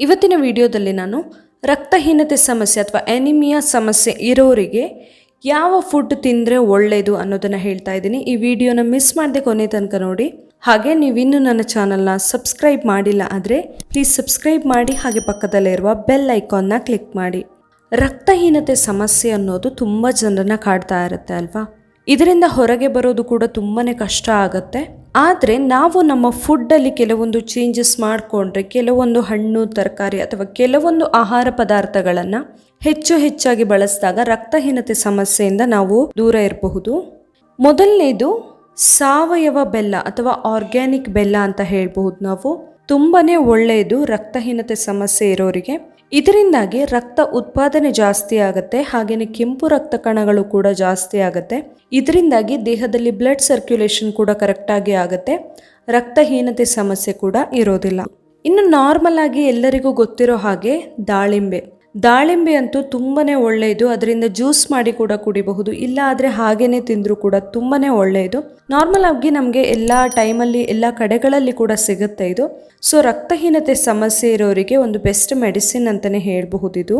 ಇವತ್ತಿನ ವಿಡಿಯೋದಲ್ಲಿ ನಾನು ರಕ್ತಹೀನತೆ ಸಮಸ್ಯೆ ಅಥವಾ ಎನಿಮಿಯಾ ಸಮಸ್ಯೆ ಇರೋರಿಗೆ ಯಾವ ಫುಡ್ ತಿಂದರೆ ಒಳ್ಳೆಯದು ಅನ್ನೋದನ್ನು ಹೇಳ್ತಾ ಇದ್ದೀನಿ. ಈ ವಿಡಿಯೋನ ಮಿಸ್ ಮಾಡದೆ ಕೊನೆ ತನಕ ನೋಡಿ. ಹಾಗೆ ನೀವಿನ್ನೂ ನನ್ನ ಚಾನಲ್ನ ಸಬ್ಸ್ಕ್ರೈಬ್ ಮಾಡಿಲ್ಲ ಆದರೆ ಪ್ಲೀಸ್ ಸಬ್ಸ್ಕ್ರೈಬ್ ಮಾಡಿ, ಹಾಗೆ ಪಕ್ಕದಲ್ಲಿರುವ ಬೆಲ್ ಐಕಾನ್ನ ಕ್ಲಿಕ್ ಮಾಡಿ. ರಕ್ತಹೀನತೆ ಸಮಸ್ಯೆ ಅನ್ನೋದು ತುಂಬ ಜನರನ್ನ ಕಾಡ್ತಾ ಇರುತ್ತೆ ಅಲ್ವಾ? ಇದರಿಂದ ಹೊರಗೆ ಬರೋದು ಕೂಡ ತುಂಬಾ ಕಷ್ಟ ಆಗುತ್ತೆ. ಆದರೆ ನಾವು ನಮ್ಮ ಫುಡ್ಡಲ್ಲಿ ಕೆಲವೊಂದು ಚೇಂಜಸ್ ಮಾಡಿಕೊಂಡ್ರೆ, ಕೆಲವೊಂದು ಹಣ್ಣು, ತರಕಾರಿ ಅಥವಾ ಕೆಲವೊಂದು ಆಹಾರ ಪದಾರ್ಥಗಳನ್ನು ಹೆಚ್ಚು ಹೆಚ್ಚಾಗಿ ಬಳಸಿದಾಗ ರಕ್ತಹೀನತೆ ಸಮಸ್ಯೆಯಿಂದ ನಾವು ದೂರ ಇರಬಹುದು. ಮೊದಲನೇದು ಸಾವಯವ ಬೆಲ್ಲ ಅಥವಾ ಆರ್ಗ್ಯಾನಿಕ್ ಬೆಲ್ಲ ಅಂತ ಹೇಳ್ಬಹುದು ನಾವು. ತುಂಬಾ ಒಳ್ಳೆಯದು ರಕ್ತಹೀನತೆ ಸಮಸ್ಯೆ ಇರೋರಿಗೆ. ಇದರಿಂದಾಗಿ ರಕ್ತ ಉತ್ಪಾದನೆ ಜಾಸ್ತಿ ಆಗುತ್ತೆ ಹಾಗೆಯೇ ಕೆಂಪು ರಕ್ತ ಕಣಗಳು ಕೂಡ ಜಾಸ್ತಿ ಆಗುತ್ತೆ. ಇದರಿಂದಾಗಿ ದೇಹದಲ್ಲಿ ಬ್ಲಡ್ ಸರ್ಕ್ಯುಲೇಷನ್ ಕೂಡ ಕರೆಕ್ಟಾಗಿ ಆಗುತ್ತೆ. ರಕ್ತಹೀನತೆ ಸಮಸ್ಯೆ ಕೂಡ ಇರೋದಿಲ್ಲ. ಇನ್ನು ನಾರ್ಮಲ್ ಆಗಿ ಎಲ್ಲರಿಗೂ ಗೊತ್ತಿರೋ ಹಾಗೆ ದಾಳಿಂಬೆ. ದಾಳಿಂಬೆ ಅಂತೂ ತುಂಬಾ ಒಳ್ಳೆಯದು. ಅದರಿಂದ ಜ್ಯೂಸ್ ಮಾಡಿ ಕೂಡ ಕುಡಿಬಹುದು. ಇಲ್ಲ ಆದರೆ ಹಾಗೇನೆ ತಿಂದರೂ ಕೂಡ ತುಂಬಾ ಒಳ್ಳೆಯದು. ನಾರ್ಮಲ್ ಆಗಿ ನಮಗೆ ಎಲ್ಲ ಟೈಮಲ್ಲಿ ಎಲ್ಲ ಕಡೆಗಳಲ್ಲಿ ಕೂಡ ಸಿಗುತ್ತೆ ಇದು. ಸೊ ರಕ್ತಹೀನತೆ ಸಮಸ್ಯೆ ಇರೋರಿಗೆ ಒಂದು ಬೆಸ್ಟ್ ಮೆಡಿಸಿನ್ ಅಂತಲೇ ಹೇಳಬಹುದು ಇದು.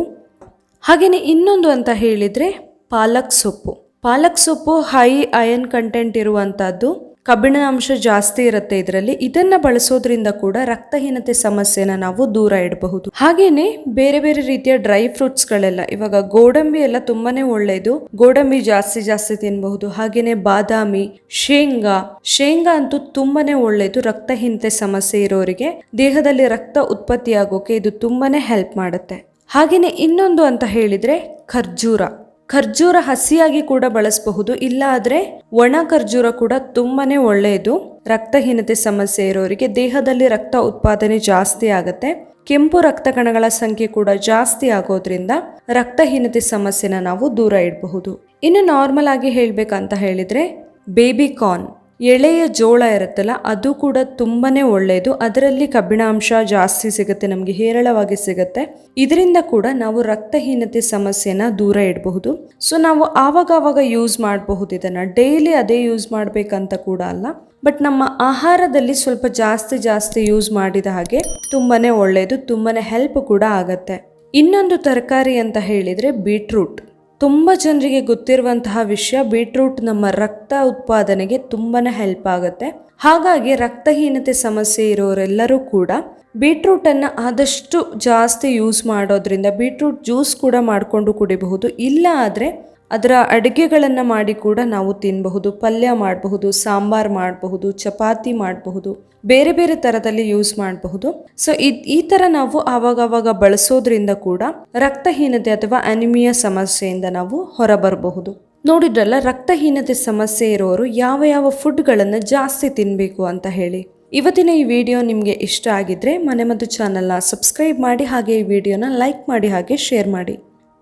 ಹಾಗೆಯೇ ಇನ್ನೊಂದು ಅಂತ ಹೇಳಿದರೆ ಪಾಲಕ್ ಸೊಪ್ಪು. ಪಾಲಕ್ ಸೊಪ್ಪು ಹೈ ಅಯನ್ ಕಂಟೆಂಟ್ ಇರುವಂತಹದ್ದು. ಕಬ್ಬಿಣ ಅಂಶ ಜಾಸ್ತಿ ಇರುತ್ತೆ ಇದರಲ್ಲಿ. ಇದನ್ನ ಬಳಸೋದ್ರಿಂದ ಕೂಡ ರಕ್ತಹೀನತೆ ಸಮಸ್ಯೆನ ನಾವು ದೂರ ಇಡಬಹುದು. ಹಾಗೇನೆ ಬೇರೆ ಬೇರೆ ರೀತಿಯ ಡ್ರೈ ಫ್ರೂಟ್ಸ್ಗಳೆಲ್ಲ ಇವಾಗ ಗೋಡಂಬಿ ಎಲ್ಲ ತುಂಬಾನೇ ಒಳ್ಳೆಯದು ಗೋಡಂಬಿ ಜಾಸ್ತಿ ಜಾಸ್ತಿ ತಿನ್ನಬಹುದು ಹಾಗೇನೆ ಬಾದಾಮಿ, ಶೇಂಗಾ ಶೇಂಗಾ ಅಂತೂ ತುಂಬಾನೇ ಒಳ್ಳೆಯದು ರಕ್ತಹೀನತೆ ಸಮಸ್ಯೆ ಇರೋರಿಗೆ. ದೇಹದಲ್ಲಿ ರಕ್ತ ಉತ್ಪತ್ತಿಯಾಗೋಕೆ ಇದು ತುಂಬಾನೇ ಹೆಲ್ಪ್ ಮಾಡುತ್ತೆ. ಹಾಗೇನೆ ಇನ್ನೊಂದು ಅಂತ ಹೇಳಿದ್ರೆ ಖರ್ಜೂರ. ಖರ್ಜೂರ ಹಸಿಯಾಗಿ ಕೂಡ ಬಳಸಬಹುದು ಇಲ್ಲ ಆದರೆ ಒಣ ಖರ್ಜೂರ ಕೂಡ ತುಂಬಾನೇ ಒಳ್ಳೆಯದು. ರಕ್ತಹೀನತೆ ಸಮಸ್ಯೆ ಇರೋರಿಗೆ ದೇಹದಲ್ಲಿ ರಕ್ತ ಉತ್ಪಾದನೆ ಜಾಸ್ತಿ ಆಗುತ್ತೆ. ಕೆಂಪು ರಕ್ತ ಕಣಗಳ ಸಂಖ್ಯೆ ಕೂಡ ಜಾಸ್ತಿ ಆಗೋದ್ರಿಂದ ರಕ್ತಹೀನತೆ ಸಮಸ್ಯೆನ ನಾವು ದೂರ ಇಡಬಹುದು. ಇನ್ನು ನಾರ್ಮಲ್ ಆಗಿ ಹೇಳಬೇಕಂತ ಹೇಳಿದ್ರೆ, ಬೇಬಿ ಕಾರ್ನ್. ಎಳೆಯ ಜೋಳ ಇರುತ್ತಲ್ಲ, ಅದು ಕೂಡ ತುಂಬಾ ಒಳ್ಳೆಯದು. ಅದರಲ್ಲಿ ಕಬ್ಬಿಣಾಂಶ ಜಾಸ್ತಿ ಸಿಗುತ್ತೆ, ನಮಗೆ ಹೇರಳವಾಗಿ ಸಿಗುತ್ತೆ. ಇದರಿಂದ ಕೂಡ ನಾವು ರಕ್ತಹೀನತೆ ಸಮಸ್ಯೆನ ದೂರ ಇಡಬಹುದು. ಸೊ ನಾವು ಆವಾಗವಾಗ ಆವಾಗ ಯೂಸ್ ಮಾಡಬಹುದು ಇದನ್ನು. ಡೈಲಿ ಅದೇ ಯೂಸ್ ಮಾಡಬೇಕಂತ ಕೂಡ ಅಲ್ಲ. ಬಟ್ ನಮ್ಮ ಆಹಾರದಲ್ಲಿ ಸ್ವಲ್ಪ ಜಾಸ್ತಿ ಜಾಸ್ತಿ ಯೂಸ್ ಮಾಡಿದ ಹಾಗೆ ತುಂಬಾ ಒಳ್ಳೆಯದು ತುಂಬಾ ಹೆಲ್ಪ್ ಕೂಡ ಆಗುತ್ತೆ. ಇನ್ನೊಂದು ತರಕಾರಿ ಅಂತ ಹೇಳಿದರೆ ಬೀಟ್ರೂಟ್ ತುಂಬ ಜನರಿಗೆ ಗೊತ್ತಿರುವಂತಹ ವಿಷಯ ಬೀಟ್ರೂಟ್ ನಮ್ಮ ರಕ್ತ ಉತ್ಪಾದನೆಗೆ ತುಂಬಾ ಹೆಲ್ಪ್ ಆಗುತ್ತೆ. ಹಾಗಾಗಿ ರಕ್ತಹೀನತೆ ಸಮಸ್ಯೆ ಇರೋರೆಲ್ಲರೂ ಕೂಡ ಬೀಟ್ರೂಟನ್ನು ಆದಷ್ಟು ಜಾಸ್ತಿ ಯೂಸ್ ಮಾಡೋದ್ರಿಂದ ಬೀಟ್ರೂಟ್ ಜ್ಯೂಸ್ ಕೂಡ ಮಾಡಿಕೊಂಡು ಕುಡಿಬಹುದು. ಇಲ್ಲ ಆದರೆ ಅದರ ಅಡುಗೆಗಳನ್ನು ಮಾಡಿ ಕೂಡ ನಾವು ತಿನ್ನಬಹುದು ಪಲ್ಯ ಮಾಡಬಹುದು, ಸಾಂಬಾರ್ ಮಾಡಬಹುದು, ಚಪಾತಿ ಮಾಡಬಹುದು. ಬೇರೆ ಬೇರೆ ತರದಲ್ಲಿ ಯೂಸ್ ಮಾಡಬಹುದು. ಸೊ ಈ ತರ ನಾವು ಆವಾಗವಾಗ ಬಳಸೋದ್ರಿಂದ ಕೂಡ ರಕ್ತಹೀನತೆ ಅಥವಾ ಅನಿಮಿಯಾ ಸಮಸ್ಯೆಯಿಂದ ನಾವು ಹೊರಬರಬಹುದು. ನೋಡಿದ್ರಲ್ಲ, ರಕ್ತಹೀನತೆ ಸಮಸ್ಯೆ ಇರೋರು ಯಾವ ಯಾವ ಫುಡ್ಗಳನ್ನು ಜಾಸ್ತಿ ತಿನ್ನಬೇಕು ಅಂತ ಹೇಳಿ. ಇವತ್ತಿನ ಈ ವಿಡಿಯೋ ನಿಮಗೆ ಇಷ್ಟ ಆಗಿದ್ರೆ ಮನೆ ಮತ್ತು ಚಾನಲ್ನ ಸಬ್ಸ್ಕ್ರೈಬ್ ಮಾಡಿ ಹಾಗೆ ಈ ವಿಡಿಯೋನ ಲೈಕ್ ಮಾಡಿ ಹಾಗೆ ಶೇರ್ ಮಾಡಿ.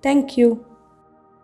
Thank you